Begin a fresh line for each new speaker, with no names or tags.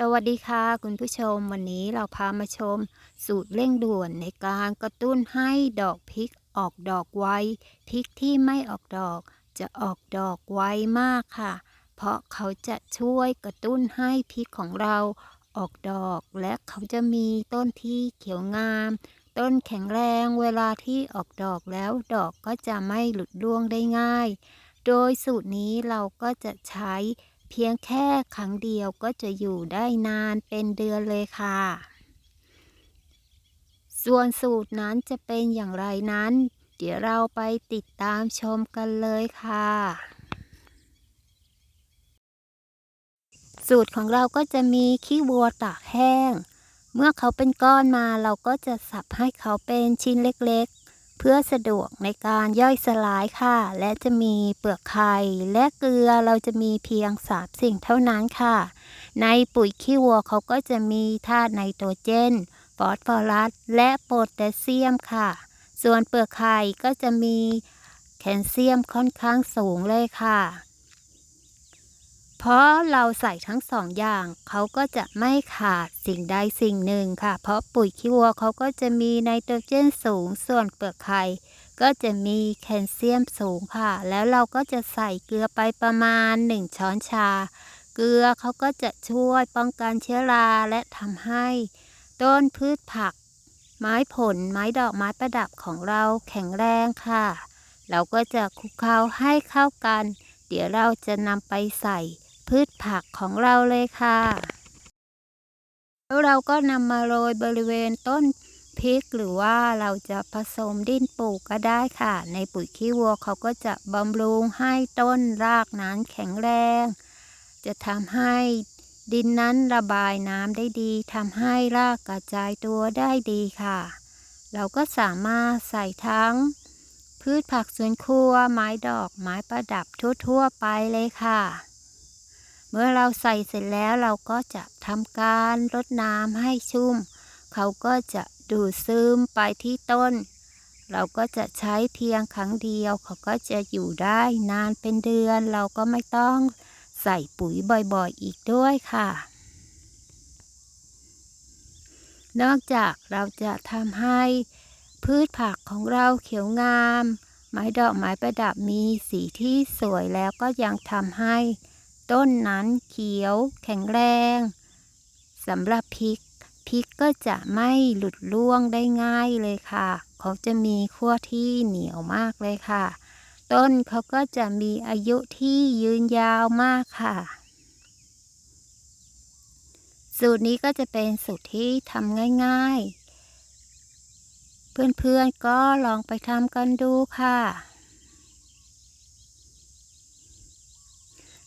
สวัสดีค่ะ คุณผู้ชมวันนี้เราพามาชม สูตรเร่งด่วนในการกระตุ้นให้ดอกพริกออกดอกไวพริกที่ไม่ออกดอก จะออกดอกไวมากค่ะ เพราะเขาจะช่วยกระตุ้นให้พริกของเราออกดอก และเขาจะมีต้นที่เขียวงาม ต้นแข็งแรงเวลาที่ออกดอกแล้วดอกก็จะไม่หลุดร่วงได้ง่าย โดยสูตรนี้เราก็จะใช้ พียงแค่ครั้งเดียวก็จะอยู่ได้นานเป็นเดือนเลยค่ะ ส่วนสูตรนั้นจะเป็นอย่างไรนั้น เดี๋ยวเราไปติดตามชมกันเลยค่ะ สูตรของเราก็จะมีขี้วัวตากแห้ง เมื่อเขาเป็นก้อนมาเราก็จะสับให้เขาเป็นชิ้นเล็กๆ เพื่อสะดวกในการย่อยสลายค่ะ และจะมีเปลือกไข่และเกลือเราจะมีเพียงสามสิ่งเท่านั้นค่ะ ในปุ๋ยขี้วัวเขาก็จะมีธาตุไนโตรเจนฟอสฟอรัสและโพแทสเซียมค่ะ ส่วนเปลือกไข่ก็จะมีแคลเซียมค่อนข้างสูงเลยค่ะ เพราะเราใส่ทั้งสองอย่างเขาก็จะไม่ขาดสิ่งใดสิ่งหนึ่งค่ะ เพราะปุ๋ยขี้วัวเขาก็จะมีไนโตรเจนสูงส่วนเปลือกไข่ก็จะมีแคลเซียมสูงค่ะ แล้วเราก็จะใส่เกลือไปประมาณ 1 ช้อนชา เกลือเขาก็จะช่วยป้องกันเชื้อราและทำให้ ต้นพืชผัก ไม้ผลไม้ดอกไม้ประดับของเราแข็งแรงค่ะ เราก็จะคลุกเคล้าให้เข้ากัน เดี๋ยวเราจะนำไปใส่ พืชผักของเราเลยค่ะ แล้วเราก็นำมาโรยบริเวณต้นพริกหรือว่าเราจะผสมดินปลูกก็ได้ค่ะ ในปุ๋ยขี้วัวเขาก็จะบำรุงให้ต้นรากนั้นแข็งแรง จะทำให้ดินนั้นระบายน้ำได้ดีทำให้รากกระจายตัวได้ดีค่ะ เราก็สามารถใส่ทั้ง พืชผักสวนครัวไม้ดอกไม้ประดับทั่วๆไปเลยค่ะ เมื่อเราใส่เสร็จแล้วเราก็จะทำการรดน้ำให้ชุ่ม เขาก็จะดูดซึมไปที่ต้น เราก็จะใช้เพียงครั้งเดียว เขาก็จะอยู่ได้นานเป็นเดือน เราก็ไม่ต้องใส่ปุ๋ยบ่อยๆอีกด้วยค่ะ นอกจากเราจะทำให้พืชผักของเราเขียวงาม ไม้ดอกไม้ประดับมีสีที่สวยแล้วก็ยังทำให้ ต้นนั้นเขียวแข็งแรงสำหรับพริกพริกก็จะไม่หลุดร่วงได้ง่ายเลยค่ะ เขาจะมีขั้วที่เหนียวมากเลยค่ะ ต้นเขาก็จะมีอายุที่ยืนยาวมากค่ะ สูตรนี้ก็จะเป็นสูตรที่ทำง่าย ๆ เพื่อนๆก็ลองไปทำกันดูค่ะ